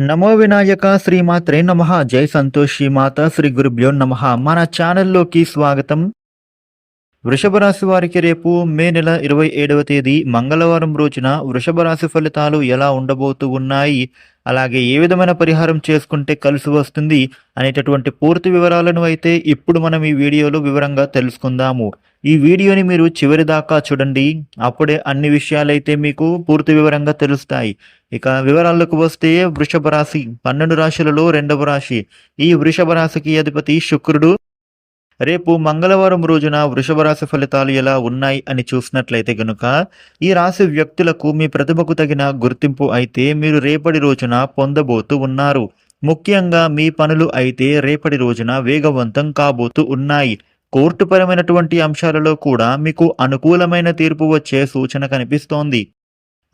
నమో వినాయక శ్రీమాత్రే నమ జై సంతోషి మాత శ్రీ గురుభ్యో నమ. మన ఛానల్లోకి స్వాగతం. వృషభ రాశి వారికి రేపు మే నెల ఇరవై ఏడవ తేదీ మంగళవారం రోజున వృషభ రాశి ఫలితాలు ఎలా ఉండబోతూ ఉన్నాయి? అలాగే ఏ విధమైన పరిహారం చేసుకుంటే కలిసి వస్తుంది? అనేటటువంటి పూర్తి వివరాలను అయితే ఇప్పుడు మనం ఈ వీడియోలో వివరంగా తెలుసుకుందాము. ఈ వీడియోని మీరు చివరి దాకా చూడండి. అప్పుడే అన్ని విషయాలైతే మీకు పూర్తి వివరంగా తెలుస్తాయి. ఇక వివరాలకు వస్తే వృషభ రాశి పన్నెండు రాశులలో రెండవ రాశి. ఈ వృషభ రాశికి అధిపతి శుక్రుడు. రేపు మంగళవారం రోజున వృషభ రాశి ఫలితాలు ఎలా ఉన్నాయి అని చూసినట్లయితే గనుక ఈ రాశి వ్యక్తులకు మీ ప్రతిభకు తగిన గుర్తింపు అయితే మీరు రేపటి రోజున పొందబోతూ ఉన్నారు. ముఖ్యంగా మీ పనులు అయితే రేపటి రోజున వేగవంతం కాబోతూ ఉన్నాయి. కోర్టుపరమైనటువంటి అంశాలలో కూడా మీకు అనుకూలమైన తీర్పు వచ్చే సూచన కనిపిస్తోంది.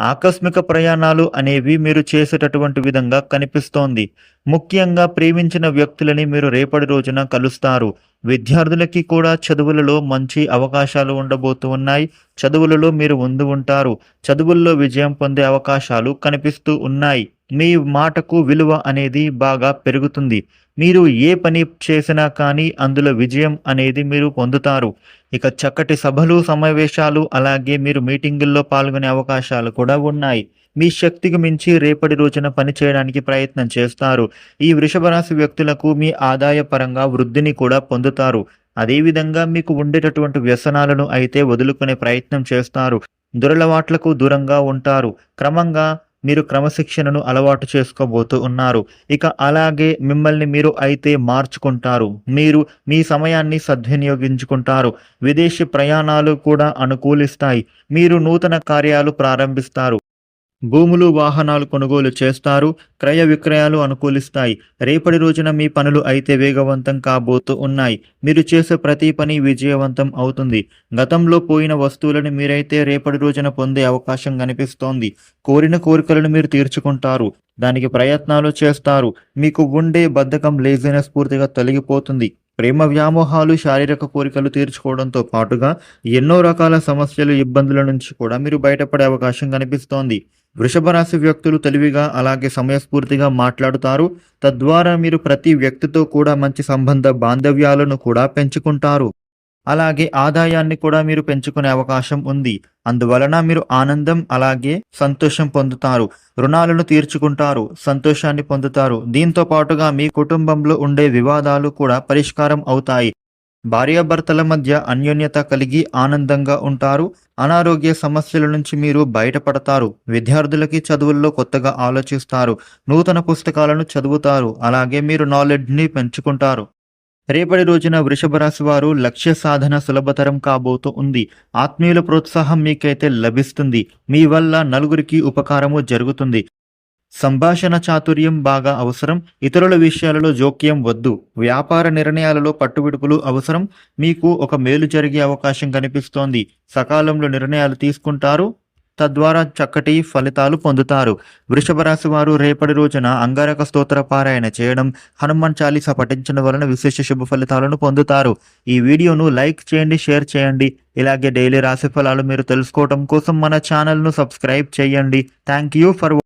ఆకస్మిక ప్రయాణాలు అనేవి మీరు చేసేటటువంటి విధంగా కనిపిస్తోంది. ముఖ్యంగా ప్రేమించిన వ్యక్తులని మీరు రేపటి రోజున కలుస్తారు. విద్యార్థులకి కూడా చదువులలో మంచి అవకాశాలు ఉండబోతూ ఉన్నాయి. చదువులలో మీరు ముందు ఉంటారు. చదువుల్లో విజయం పొందే అవకాశాలు కనిపిస్తూ ఉన్నాయి. మీ మాటకు విలువ అనేది బాగా పెరుగుతుంది. మీరు ఏ పని చేసినా కానీ అందులో విజయం అనేది మీరు పొందుతారు. ఇక చక్కటి సభలు సమావేశాలు అలాగే మీరు మీటింగుల్లో పాల్గొనే అవకాశాలు కూడా ఉన్నాయి. మీ శక్తికి మించి రేపటి రోజున పని చేయడానికి ప్రయత్నం చేస్తారు. ఈ వృషభ రాశి వ్యక్తులకు మీ ఆదాయ పరంగా వృద్ధిని కూడా పొందుతారు. అదేవిధంగా మీకు ఉండేటటువంటి వ్యసనాలను అయితే వదులుకునే ప్రయత్నం చేస్తారు. దురలవాట్లకు దూరంగా ఉంటారు. క్రమంగా మీరు క్రమశిక్షణను అలవాటు చేసుకోబోతూ ఉన్నారు. ఇక అలాగే మిమ్మల్ని మీరు అయితే మార్చుకుంటారు. మీరు మీ సమయాన్ని సద్వినియోగించుకుంటారు. విదేశీ ప్రయాణాలు కూడా అనుకూలిస్తాయి. మీరు నూతన కార్యాలు ప్రారంభిస్తారు. భూములు వాహనాలు కొనుగోలు చేస్తారు క్రయ విక్రయాలు అనుకూలిస్తాయి. రేపటి రోజున మీ పనులు అయితే వేగవంతం కాబోతూ ఉన్నాయి. మీరు చేసే ప్రతి పని విజయవంతం అవుతుంది. గతంలో పోయిన వస్తువులను మీరైతే రేపటి రోజున పొందే అవకాశం కనిపిస్తోంది. కోరిన కోరికలను మీరు తీర్చుకుంటారు. దానికి ప్రయత్నాలు చేస్తారు. మీకు ఉండే బద్ధకం లేజినెస్ పూర్తిగా తొలగిపోతుంది. ప్రేమ వ్యామోహాలు శారీరక కోరికలు తీర్చుకోవడంతో పాటుగా ఎన్నో రకాల సమస్యలు ఇబ్బందుల నుంచి కూడా మీరు బయటపడే అవకాశం కనిపిస్తోంది. వృషభ రాశి వ్యక్తులు తెలివిగా అలాగే సమయస్ఫూర్తిగా మాట్లాడుతారు. తద్వారా మీరు ప్రతి వ్యక్తితో కూడా మంచి సంబంధ బాంధవ్యాలను కూడా పెంచుకుంటారు. అలాగే ఆదాయాన్ని కూడా మీరు పెంచుకునే అవకాశం ఉంది. అందువలన మీరు ఆనందం అలాగే సంతోషం పొందుతారు. రుణాలను తీర్చుకుంటారు సంతోషాన్ని పొందుతారు. దీంతో పాటుగా మీ కుటుంబంలో ఉండే వివాదాలు కూడా పరిష్కారం అవుతాయి. భార్యాభర్తల మధ్య అన్యోన్యత కలిగి ఆనందంగా ఉంటారు. అనారోగ్య సమస్యల నుంచి మీరు బయటపడతారు. విద్యార్థులకి చదువుల్లో కొత్తగా ఆలోచిస్తారు. నూతన పుస్తకాలను చదువుతారు. అలాగే మీరు నాలెడ్జ్ని పెంచుకుంటారు. రేపటి రోజున వృషభ రాశి వారు లక్ష్య సాధన సులభతరం కాబోతూ ఉంది. ఆత్మీయుల ప్రోత్సాహం మీకైతే లభిస్తుంది. మీ వల్ల నలుగురికి ఉపకారము జరుగుతుంది. సంభాషణ చాతుర్యం బాగా అవసరం. ఇతరుల విషయాలలో జోక్యం వద్దు. వ్యాపార నిర్ణయాలలో పట్టుబిడుపులు అవసరం. మీకు ఒక మేలు జరిగే అవకాశం కనిపిస్తోంది. సకాలంలో నిర్ణయాలు తీసుకుంటారు. తద్వారా చక్కటి ఫలితాలు పొందుతారు. వృషభ రాశి వారు రేపటి రోజున అంగారక స్తోత్ర పారాయణ చేయడం హనుమాన్ చాలీస పఠించడం వలన విశేష శుభ ఫలితాలను పొందుతారు. ఈ వీడియోను లైక్ చేయండి షేర్ చేయండి. ఇలాగే డైలీ రాశి ఫలాలు మీరు తెలుసుకోవడం కోసం మన ఛానల్ను సబ్స్క్రైబ్ చేయండి. Thank you for